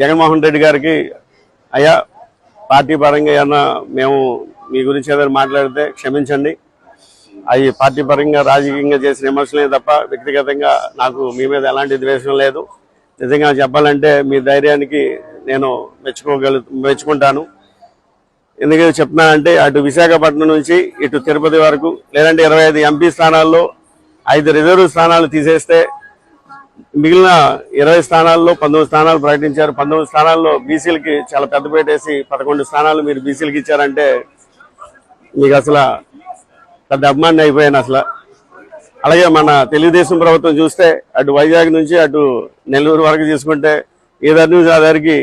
జగన్మోహన్ రెడ్డి గారికి అయ్యా పార్టీ పరంగా ఏమన్నా మేము మీ గురించి ఏదైనా మాట్లాడితే క్షమించండి. అవి పార్టీ పరంగా రాజకీయంగా చేసిన విమర్శలే తప్ప వ్యక్తిగతంగా నాకు మీ మీద ఎలాంటి ద్వేషం లేదు. నిజంగా చెప్పాలంటే మీ ధైర్యానికి నేను మెచ్చుకోగలు మెచ్చుకుంటాను. ఎందుకంటే చెప్తున్నానంటే అటు విశాఖపట్నం నుంచి ఇటు తిరుపతి వరకు లేదంటే ఇరవై ఐదు ఎంపీ స్థానాల్లో ఐదు రిజర్వ్ స్థానాలు తీసేస్తే మిగిలిన ఇరవై స్థానాల్లో పంతొమ్మిది స్థానాలు ప్రకటించారు. పంతొమ్మిది స్థానాల్లో బీసీలకి చాలా పెద్ద వేసి పదకొండు స్థానాలు మీరు బీసీలకి ఇచ్చారంటే మీకు అసలు పెద్ద అభిమాని అయిపోయాను అసలు. అలాగే మన తెలుగుదేశం ప్రభుత్వం చూస్తే అటు వైజాగ్ నుంచి అటు నెల్లూరు వరకు తీసుకుంటే ఏదర్ న్యూస్ ఆధారికి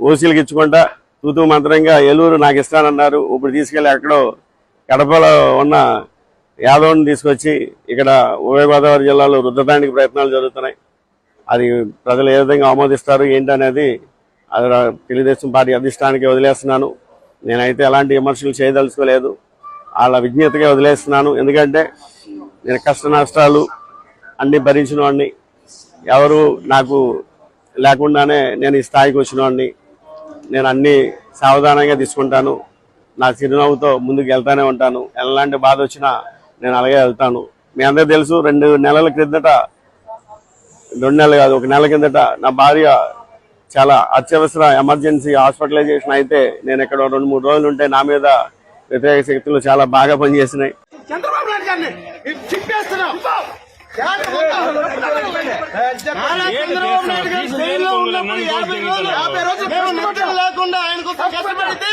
ఓసీలకు ఇచ్చుకుంటా తూతూ మంత్రంగా ఏలూరు నాకు ఇస్తానన్నారు. ఇప్పుడు తీసుకెళ్ళి ఎక్కడో కడపలో ఉన్న యాదవ్ని తీసుకొచ్చి ఇక్కడ ఉభయ గోదావరి జిల్లాలో రుద్దడానికి ప్రయత్నాలు జరుగుతున్నాయి. అది ప్రజలు ఏ విధంగా ఆమోదిస్తారు ఏంటనేది అది తెలుగుదేశం పార్టీ అధిష్టానికి వదిలేస్తున్నాను. నేనైతే ఎలాంటి విమర్శలు చేయదలుచుకోలేదు. వాళ్ళ విజ్ఞతగా వదిలేస్తున్నాను. ఎందుకంటే నేను కష్ట నష్టాలు అన్నీ భరించిన వాడిని ఎవరు నాకు లేకుండానే నేను ఈ స్థాయికి వచ్చిన వాడిని నేను అన్ని సావధానంగా తీసుకుంటాను. నా చిరునవ్వుతో ముందుకు వెళ్తానే ఉంటాను. ఎలాంటి బాధ వచ్చినా నేను అలాగే వెళ్తాను. మీ అందరూ తెలుసు రెండు నెలల క్రిందట రెండు నెలలు కాదు ఒక నెల కిందట నా భార్య చాలా అత్యవసర ఎమర్జెన్సీ హాస్పిటలైజేషన్ అయితే నేను ఇక్కడ రెండు మూడు రోజులు ఉంటే నా మీద వ్యతిరేక శక్తులు చాలా బాగా పనిచేసినాయి చంద్రబాబు నాయుడు గారిని చంద్రబాబు నాయుడు గారు జైల్లో ఉన్నప్పుడు యాభై రోజులు యాభై రోజులు మేము నిమిషం లేకుండా ఆయన కోసం కష్టపడితే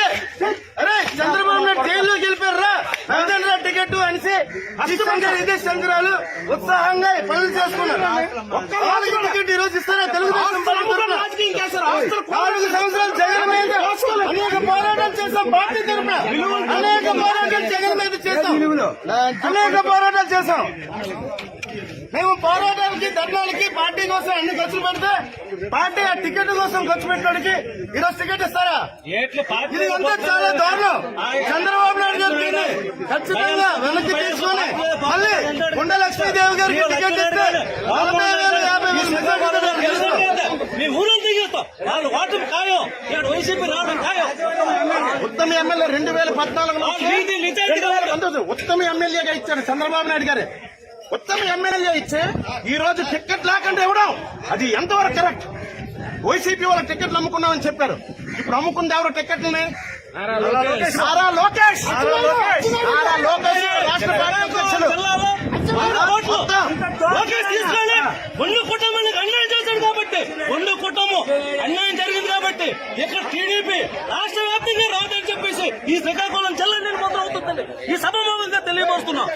అష్టమంగా ఇదే సంక్రాలు ఉత్సాహంగా పనులు చేసుకున్నారు. ఒక్క రోజు ఇస్తారా? తెలుగుదేశం? నాలుగు సంవత్సరాలు జగన్ మీద అనేక పోరాటాలు చేశాం పార్టీ తరఫున. అనేక పోరాటాలు జగన్ మీద చేశాం. అనేక పోరాటాలు చేశాం. మేము పోరాటాలకి ధర్నాలకి పార్టీ కోసం అన్ని ఖర్చులు పెడితే పార్టీ ఆ టికెట్ కోసం ఖర్చు పెట్టడానికి ఈరోజు టికెట్ ఇస్తారా? ఇది అంతా చాలా దారుణం. చంద్రబాబు నాయుడు గారు దీన్ని ఖచ్చితంగా వెనక్కి తీసుకొని మళ్ళీ కొండ లక్ష్మీదేవి గారికి టికెట్ ఇస్తే నలభై వేలు యాభై వేలు వాళ్ళు ఓటమి ఖాయం. ఇక్కడ వైసీపీ రావడం ఖాయం. ఉత్తమ ఎమ్మెల్యే రెండు వేల పద్నాలుగులో ఉత్తమ ఎమ్మెల్యేగా ఇచ్చాడు చంద్రబాబు నాయుడు గారు. ఉత్తమ ఎమ్మెల్యే ఇచ్చే ఈ రోజు టికెట్ లేకుండా ఇవ్వడం అది ఎంతవరకు కరెక్ట్? వైసీపీ వాళ్ళ టికెట్లు అమ్ముకున్నామని చెప్పారు. ఇప్పుడు అమ్ముకుంది ఎవరు టికెట్లని? నారా లోకేష్. నారా లోకేష్. రాష్ట్ర రెండు కుటుంబానికి అన్యాయం చేశాడు కాబట్టి. రెండు కుటుంబం అన్యాయం జరిగింది కాబట్టి. ఇక్కడ టీడీపీ రాష్ట్ర వ్యాప్తంగా రాదని చెప్పేసి ఈ శ్రీకాకుళం జిల్లా నిర్మాణం అవుతుందండి. ఈ సభ తెలియపరుస్తున్నాం.